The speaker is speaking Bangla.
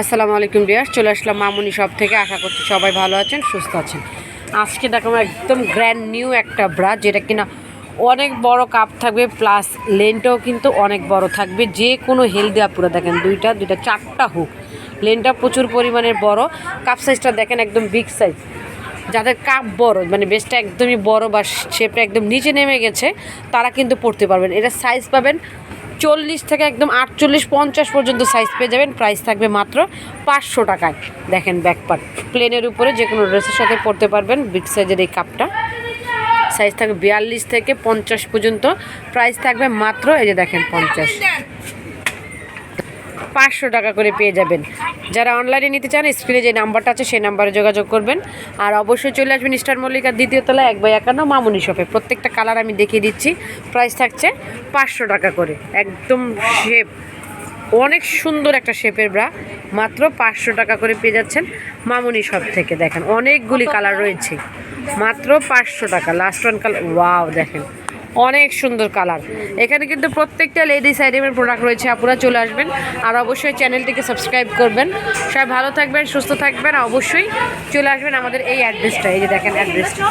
আসসালামু আলাইকুম বিয়ার চলে আসলাম মামুনি সব থেকে। আশা করছি সবাই ভালো আছেন, সুস্থ আছেন। আজকে দেখাবো একদম গ্র্যান্ড নিউ একটা ব্রা যেটা কিনা অনেক বড় কাপ থাকবে প্লাস লেনটাও কিন্তু অনেক বড় থাকবে। যে কোনো হেলদি আপুরা দেখেন, দুইটা দুইটা, চারটা হুক লেনটা প্রচুর পরিমাণের বড়। কাপ সাইজটা দেখেন একদম বিগ সাইজ যাদের কাপ বড় মানে বেসটা একদমই বড় বা শেপটা একদম নিচে নেমে গেছে, তারা কিন্তু পড়তে পারবেন। এটা সাইজ পাবেন চল্লিশ থেকে একদম আটচল্লিশ, পঞ্চাশ পর্যন্ত সাইজ পেয়ে যাবেন। প্রাইস থাকবে মাত্র পাঁচশো টাকায়। দেখেন ব্যাকপার্ট প্লেনের উপরে যে কোনো ড্রেসের সাথে পরতে পারবেন বিগ সাইজের এই কাপটা সাইজ থাকবে বিয়াল্লিশ থেকে পঞ্চাশ পর্যন্ত। প্রাইস থাকবে মাত্র, এই যে দেখেন, পঞ্চাশ। পাঁচশো টাকা করে পেয়ে যাবেন। যারা অনলাইনে নিতে চান স্ক্রিনে যে নাম্বারটা আছে, সেই নাম্বারে যোগাযোগ করবেন। আর অবশ্যই চলে আসবেন স্টার মল্লিকার দ্বিতীয় তলা এক বাই একান্ন মামুনি শপে প্রত্যেকটা কালার আমি দেখিয়ে দিচ্ছি। প্রাইস থাকছে পাঁচশো টাকা করে। একদম শেপ অনেক সুন্দর একটা শেপের ব্রা মাত্র পাঁচশো টাকা করে পেয়ে যাচ্ছেন মামুনি শপ থেকে। দেখেন, অনেকগুলি কালার রয়েছে। মাত্র পাঁচশো টাকা। লাস্ট ওয়ান কালার ওয়াও দেখেন। অনেক সুন্দর কালার। এখানে কিন্তু প্রত্যেকটা লেডিস আইটেমের প্রোডাক্ট রয়েছে আপনারা চলে আসবেন। আর অবশ্যই চ্যানেলটিকে সাবস্ক্রাইব করবেন। সবাই ভালো থাকবেন, সুস্থ থাকবেন অবশ্যই চলে আসবেন আমাদের এই অ্যাড্রেসটা এই যে দেখেন অ্যাড্রেসটা